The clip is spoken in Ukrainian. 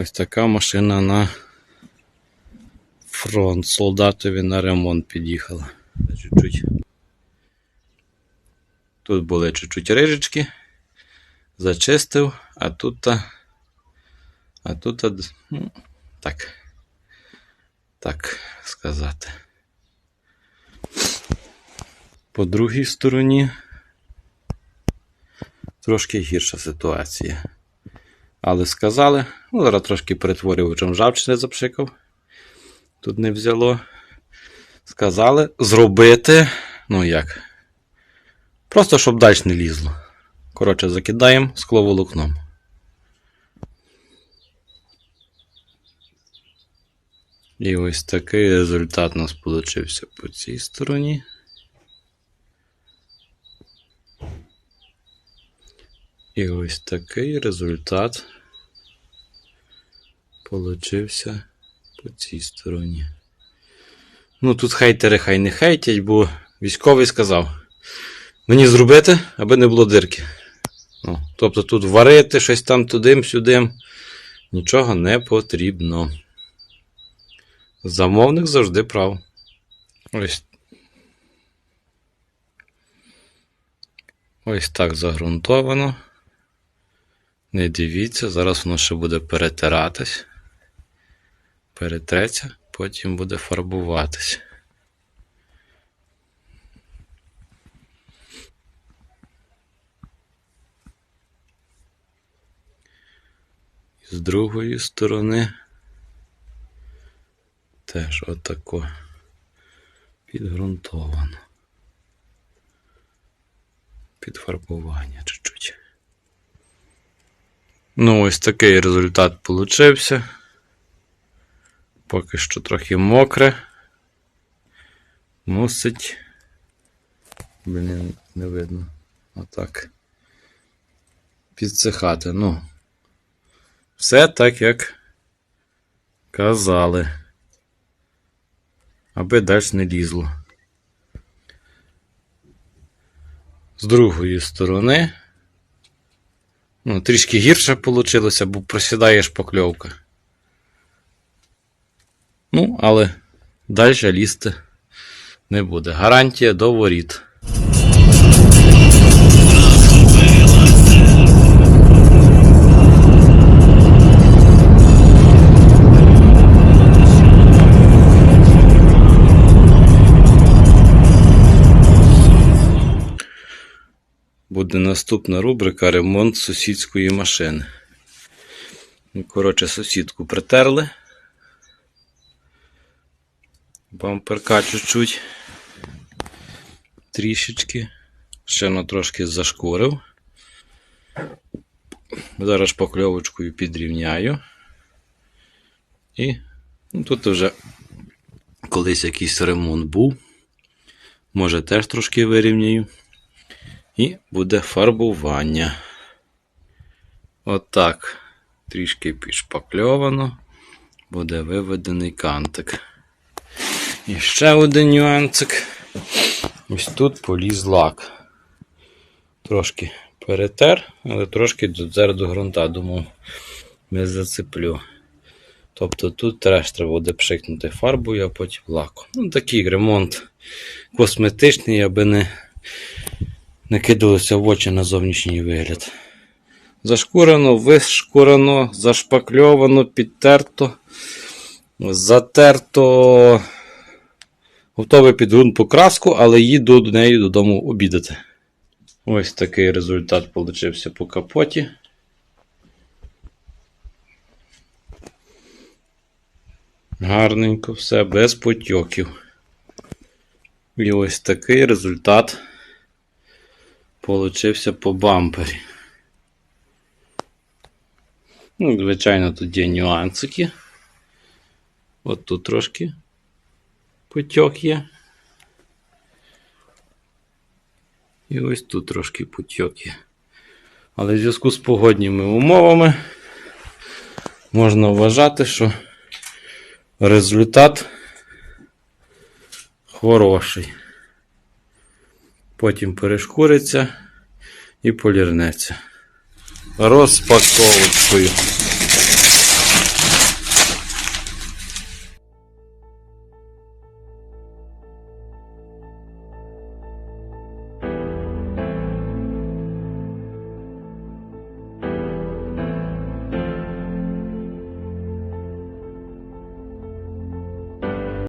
Ось така машина на фронт. Солдатові на ремонт під'їхала. Тут були чуть-чуть рижечки. Зачистив, а тут. А тут. Ну, так. Так сказати. По другій стороні трошки гірша ситуація. Але сказали, ну, зараз трошки перетворювачем жавчини запшикав. Тут не взяло. Сказали зробити, ну як? Просто щоб далі не лізло. Коротше, закидаємо скловолокном. І ось такий результат у нас получився по цій стороні. І ось такий результат получився по цій стороні. Ну, тут хейтери хай не хейтять, бо військовий сказав: мені зробити, аби не було дирки. Ну, тобто тут варити щось там туди-сюди. Нічого не потрібно. Замовник завжди прав. Ось. Ось так загрунтовано. Не дивіться, зараз воно ще буде перетиратись. Перетреться, потім буде фарбуватись. І з другої сторони теж отако підґрунтовано. Підфарбування чуть-чуть. Ну, ось такий результат получився. Поки що трохи мокре. Мусить. Блін, не видно. Отак. Підсихати. Ну. Все так, як казали. Аби далі не лізло. З другої сторони. Ну, трішки гірше вийшло, бо просідає шпакльовка. Ну, але далі лізти не буде. Гарантія до воріт. Буде наступна рубрика ремонт сусідської машини. Коротше, сусідку притерли. Бамперка чуть-чуть. Трішечки. Ще на трошки зашкурив. Зараз шпакльовочкою підрівняю. І ну, тут вже колись якийсь ремонт був. Може теж трошки вирівняю. І буде фарбування. Отак. Трішки підшпакльовано. Буде виведений кантик. І ще один нюансик. Ось тут поліз лак. Трошки перетер, але трошки додзер до ґрунта, думав, не зацеплю. Тобто тут теж треба буде пшикнути фарбою, а потім лаком. Ну, такий ремонт косметичний, аби не не кидалося в очі на зовнішній вигляд. Зашкурено, вишкурено, зашпакльовано, підтерто, затерто. Готовий під ґрунт покраску, але їду до неї додому обідати. Ось такий результат получився по капоті. Гарненько все, без потьоків. І ось такий результат получився по бампері. Ну, звичайно, тут є нюансики. От тут трошки потьок є. І ось тут трошки потьок є. Але в зв'язку з погодніми умовами можна вважати, що результат хороший. Потім перешкуриться і полірнеться. Розпаковочкою.